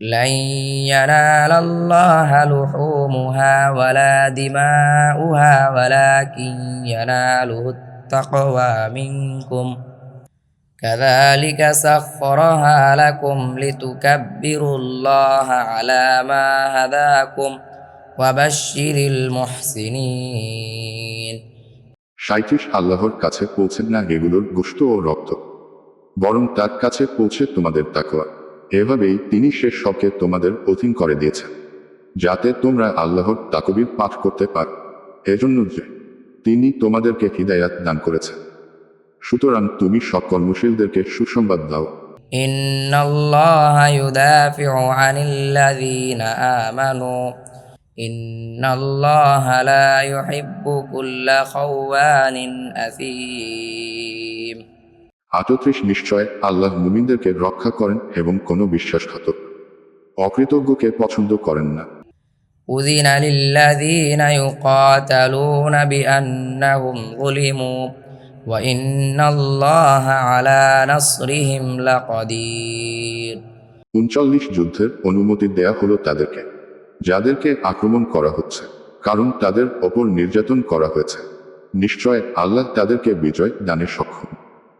لن ينال الله لحومها ولا دماؤها ولكن يناله التقوى منكم كذلك سخرها لكم لتكبروا الله على ما هداكم وبشر المحسنين সাঁত্রিশ আল্লাহর কাছে পৌঁছে না এগুলোর গোশত ও রক্ত বরং তার কাছে পৌঁছে তোমাদের তাকওয়া এভাবেই তিনি সে সবকে তোমাদের অধীন করে দিয়েছেন যাতে তোমরা আল্লাহর তাকবির পাঠ করতে পার এজন্য যে তিনি তোমাদেরকে হৃদায়াত দান করেছেন সুতরাং তুমি সব কর্মশীলদেরকে সুসংবাদ দাও إن الله يدافع عن الذين آمنوا إن الله لا يحب كل خوان أثيم আটত্রিশ নিশ্চয় আল্লাহ মুমিনদেরকে রক্ষা করেন এবং কোনো বিশ্বাসঘাতক অকৃতজ্ঞকে পছন্দ করেন না أذن للذين يقاتلون بأنهم ظلموا وإن الله على نصرهم لقدير উনচল্লিশ যুদ্ধের অনুমতি দেয়া হলো তাদেরকে যাদেরকে আক্রমণ করা হচ্ছে কারণ তাদের ওপর নির্যাতন করা হয়েছে নিশ্চয় আল্লাহ তাদেরকে বিজয় দানে সক্ষম